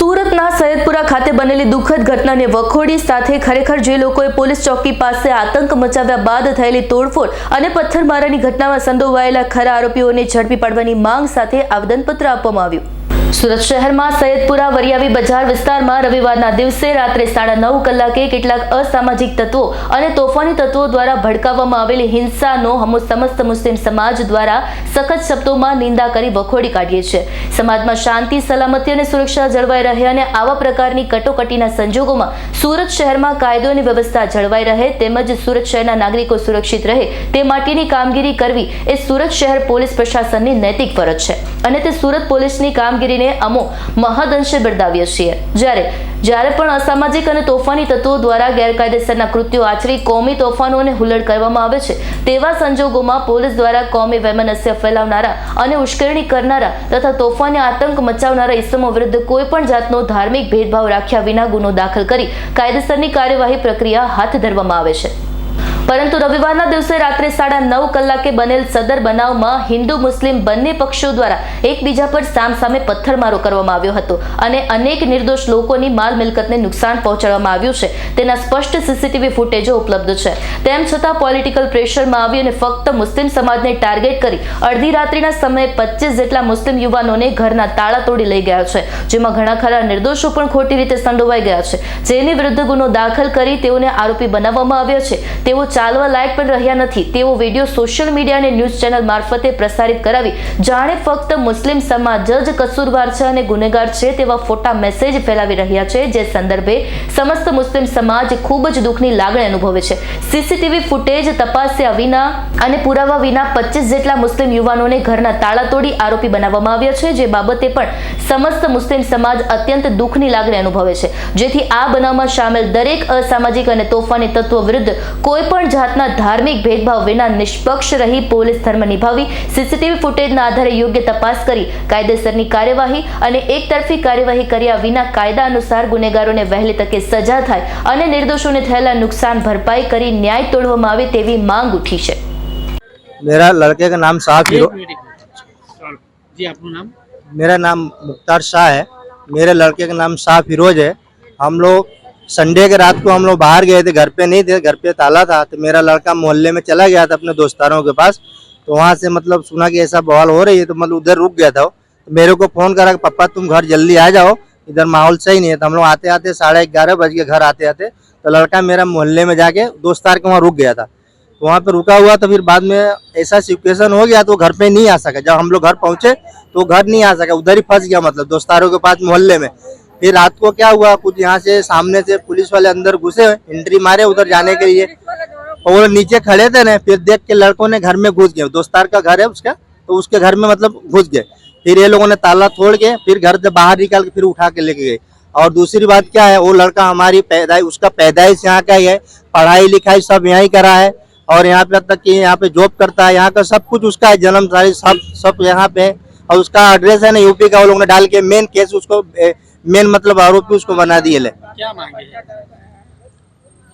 સુરતના સૈયદપુરા ખાતે બનેલી દુઃખદ ઘટનાને વખોડી સાથે ખરેખર જે લોકોએ પોલીસ ચોકી પાસે આતંક મચાવ્યા બાદ થયેલી તોડફોડ અને પથ્થરમારાની ઘટનામાં સંડોવાયેલા ખરા આરોપીઓને ઝડપી પાડવાની માંગ સાથે આવેદનપત્ર આપવામાં આવ્યું. સુરત શહેરમાં સૈયદપુરા વરિયાવી બજાર વિસ્તારમાં રવિવારના દિવસે રાત્રે સાડા નવ કલાકે કેટલાક અસામાજિક તત્વો અને તોફાની તત્વો દ્વારા ભડકાવવામાં આવેલી હિંસાનો સમસ્ત મુસ્લિમ સમાજ દ્વારા સખત શબ્દોમાં નિંદા કરી વખોડી કાઢીએ છીએ. સમાજમાં શાંતિ, સલામતી અને સુરક્ષા જળવાઈ રહે અને આવા પ્રકારની કટોકટીના સંજોગોમાં સુરત શહેરમાં કાયદો અને વ્યવસ્થા જળવાઈ રહે તેમજ સુરત શહેરના નાગરિકો સુરક્ષિત રહે તે માટેની કામગીરી કરવી એ સુરત શહેર પોલીસ પ્રશાસનની નૈતિક ફરજ છે. અને તે સુરત પોલીસની કામગીરીને અમો મહદઅંશે બિરદાવીએ છીએ. જ્યારે જ્યારે પણ અસામાજિક અને તોફાની તત્વો દ્વારા ગેરકાયદેસરના કૃત્યો આચરી કોમી તોફાનોને હુલ્લડ કરવામાં આવે છે, તેવા સંજોગોમાં પોલીસ દ્વારા કોમી વૈમનસ્ય ફેલાવનારા અને ઉશ્કેરણી કરનારા તથા તોફાની આતંક મચાવનારા ઇસમો વિરુદ્ધ કોઈ પણ જાતનો ધાર્મિક ભેદભાવ રાખ્યા વિના ગુનો દાખલ કરી કાયદેસરની કાર્યવાહી પ્રક્રિયા હાથ ધરવામાં આવે છે. પરંતુ રવિવારના દિવસે રાત્રે સાડા નવ કલાકે બનેલ સદર બનાવમાં હિન્દુ, મુસ્લિમ બંને પક્ષો દ્વારા એકબીજા પર સામસામે પથ્થરમારો કરવામાં આવ્યો હતો અને અનેક નિર્દોષ લોકોની માલ મિલકતને નુકસાન પહોંચાડવામાં આવ્યું છે. તેના સ્પષ્ટ સીસીટીવી ફૂટેજો ઉપલબ્ધ છે. તેમ છતાં પોલિટિકલ પ્રેશરમાં આવી અને ફક્ત મુસ્લિમ સમાજને ટાર્ગેટ કરી અડધી રાત્રિના સમયે પચીસ જેટલા મુસ્લિમ યુવાનોને ઘરના તાળા તોડી લઈ ગયા છે, જેમાં ઘણા ખરા નિર્દોષો પણ ખોટી રીતે સંડોવાઈ ગયા છે. જેની વિરુદ્ધ ગુનો દાખલ કરી તેઓને આરોપી બનાવવામાં આવ્યા છે. તેઓ ચાલવા લાયક પણ રહ્યા નથી. તેવો વીડિયો સોશિયલ મીડિયા અને ન્યૂઝ ચેનલ મારફતે પ્રસારિત કરાવી. જાણે ફક્ત મુસ્લિમ સમાજ જ કસૂરવાર છે અને ગુનેગાર છે તેવા ફોટા મેસેજ ફેલાવી રહ્યા છે, જે સંદર્ભે સમસ્ત મુસ્લિમ સમાજ ખૂબ જ દુઃખની લાગણી અનુભવે છે. સીસીટીવી ફૂટેજ તપાસ્યા વિના અને પુરાવા વિના પચીસ જેટલા મુસ્લિમ યુવાનોને ઘરના તાળા તોડી આરોપી બનાવવામાં આવ્યા છે, જે બાબતે પણ સમસ્ત મુસ્લિમ સમાજ અત્યંત દુઃખની લાગણી અનુભવે છે. જેથી આ બનાવમાં સામેલ દરેક અસામાજિક અને તોફાની તત્વો વિરુદ્ધ કોઈ પણ જાતના ધાર્મિક ભેદભાવ વિના નિષ્પક્ષ રહી પોલીસ ધર્મ નિભાવી સીસીટીવી ફૂટેજના આધારે યોગ્ય તપાસ કરી કાયદેસરની કાર્યવાહી અને એકતરફી કાર્યવાહી કર્યા વિના કાયદા અનુસાર ગુનેગારોને વહેલી તકે સજા થાય અને નિર્દોષોને થયેલા નુકસાન ભરપાઈ કરી ન્યાય તોડવામાં આવે તેવી માંગ ઉઠી છે. मेरा लड़के का नाम शाह फिरो जी आपका नाम? मेरा नाम मुख्तार शाह है। मेरे लड़के का नाम शाह फिरोज है। हम लोग संडे के रात को हम लोग बाहर गए थे, घर पे नहीं थे, घर पे ताला था तो मेरा लड़का मोहल्ले में चला गया था अपने दोस्तारों के पास। तो वहाँ से मतलब सुना कि ऐसा बवाल हो रही है तो मतलब उधर रुक गया था तो मेरे को फ़ोन करा कि, पापा, तुम घर जल्दी आ जाओ, इधर माहौल सही नहीं है। तो हम लोग आते आते साढ़े ग्यारह बज के घर आते आते तो लड़का मेरा मोहल्ले में जाके दोस्तार के वहाँ रुक गया था। तो वहाँ पे रुका हुआ तो फिर बाद में ऐसा सिचुएशन हो गया तो घर पे नहीं आ सका। जब हम लोग घर पहुँचे तो घर नहीं आ सका, उधर ही फंस गया मतलब दोस्तारों के पास मोहल्ले में। फिर रात को क्या हुआ? कुछ यहाँ से सामने से पुलिस वाले अंदर घुसे एंट्री मारे उधर जाने के लिए। और वो नीचे खड़े थे ना, फिर देख के लड़कों ने घर में घुस गए। दोस्तार का घर है उसका तो उसके घर में मतलब घुस गए। फिर ये लोगों ने ताला तोड़ के, फिर घर से बाहर निकाल के फिर उठा के लेके गए। और दूसरी बात क्या है, वो लड़का हमारी पैदाइश उसका पैदाइश यहाँ का ही है। पढ़ाई लिखाई सब यहाँ ही करा है। और यहाँ पे तक कि यहाँ पे जॉब करता है, यहाँ का सब कुछ उसका है जन्म तारीख सब सब यहाँ पे है। और उसका एड्रेस है ना यूपी का, वो लोग ने डाल के मेन केस उसको मेन मतलब आरोपी उसको बना दिए ले। क्या मांगे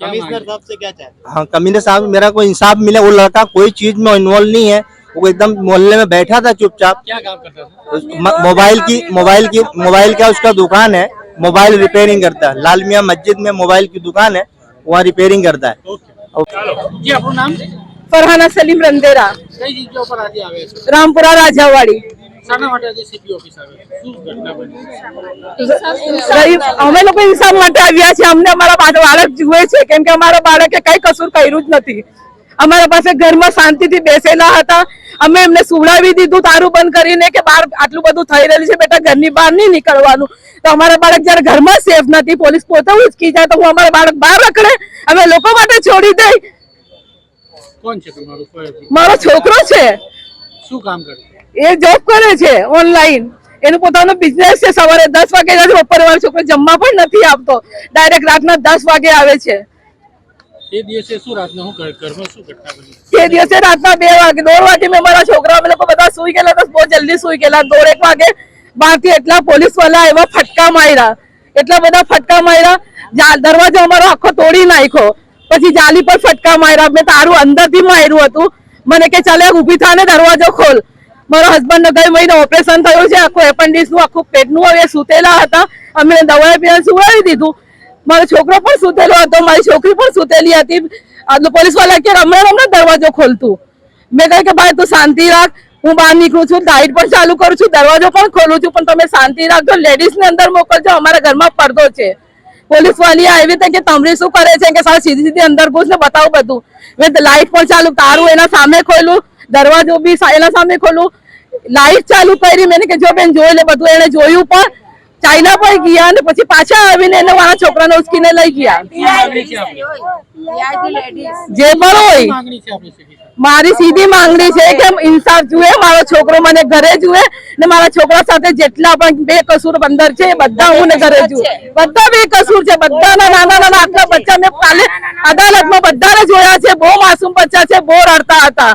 कमिश्नर साहब से क्या चाहते हाँ? कमिश्नर साहब मेरा कोई इंसाफ मिले वो लड़का कोई चीज़ में इन्वॉल्व नहीं है वो एकदम मोहल्ले में बैठा था चुपचाप। क्या काम करता था? मोबाइल की मोबाइल की मोबाइल का उसका दुकान है? मोबाइल रिपेयरिंग करता है। लाल मियाँ मस्जिद में मोबाइल की दुकान है वहाँ रिपेयरिंग करता है। जी नाम? फरहाना सलीम रंदेरा। रामपुरा राजावाड़ी। અમે લોકો હિસાબ માટે આવ્યા છીએ. અમને અમારા બાળક જુએ છે. કેમ કે અમારા બાળકે કઈ કસૂર કર્યું જ નથી. અમારા પાસે ઘરમાં શાંતિથી બેસેલા હતા. અમે એમને સુવડાવી દીધું તારું બંધ કરીને કે બહાર આટલું બધું થઈ રહેલું છે. બેટા ઘરની બહાર નહીં નીકળવાનું. તો અમારા બાળક જયારે ઘરમાં સેફ નથી પોલીસ પોતે ઉચકી જાય તો હું અમારા બાળક બહાર રખડે? અમે લોકો માટે છોડી દઈ. મારો છોકરો છે. શું કામ કરે? એ જોબ કરે છે ઓનલાઈન એનો પોતાનો બિઝનેસ છે સવારે દસ વાગે જાય છે, બપોરે વાળો છોકરો જમવા પણ નથી આપતો. ડાયરેક્ટ રાતના દસ વાગે આવે છે. એ દિવસે શું રાતના હું ઘરમાં શું ઘટના બની? તે દિવસે રાતના બે વાગે દોઢ વાગે મેં મારા છોકરા અમે લોકો બધા સુઈ ગયેલા તો બહુ જલ્દી સુઈ ગયેલા. દોઢ એક વાગે બહારથી એટલા પોલીસવાળા એવા ફટકા માર્યા. એટલા બધા ફટકા માર્યા. દરવાજો અમારો આખો તોડી નાખ્યો. પછી જાલી પર ફટકા માર્યા. મેં તારું અંદરથી માર્યું હતું. મને કે ચાલે ઊભી થાય ને દરવાજો ખોલ. મારા હસબન્ડ ગઈ મહિને ઓપરેશન થયું છે, આખું એપેન્ડિક્સનું, આખું પેટનું હવે સુતેલા હતા. અમે એને દવા પીને સુવાડી દીધું. મારો છોકરો પણ સુતેલો હતો, મારી છોકરી પણ સુતેલી હતી. આટલું પોલીસવાળા કે હમણાં હમણાં દરવાજો ખોલતું. મેં કહ્યું કે ભાઈ તું શાંતિ રાખ. હું બહાર નીકળું છું લાઇટ પણ ચાલુ કરું છું, દરવાજો પણ ખોલું છું, પણ તમે શાંતિ રાખજો. લેડીઝ ને અંદર મોકલજો, અમારા ઘરમાં પડદો છે. પોલીસ વાળી આવી રીતે કે તમને શું કરે છે કે સાહેબ સીધી સીધી અંદર ઘૂસ ને બતાવું બધું. મેં લાઇટ પણ ચાલુ, તારું એના સામે ખોલ્યું દરવાજો બી એના સામે ખોલું. લાઈટ ચાલુ કરી, મેં કે જો બેન, જોઈ લે, બધું એને જોયું પણ ચાઇના પણ ગયા અને પછી પાછા આવીને એને મારા છોકરાને ઉચકીને લઈ ગયા. જે પણ હોય. મારી સીધી માંગણી છે કે ઇન્સાફ જુએ, મારો છોકરો મને ઘરે જુએ ને મારા છોકરા સાથે જેટલા પણ બે કસૂર બંદર છે, એ બધા હું ઘરે જુએ. બધા બે કસૂર છે, બધાના નાના નાના આટલા બચ્ચા મેં કાલે અદાલતમાં બધાને જોયા છે, બહુ માસૂમ બચ્ચા છે, બહુ રડતા હતા.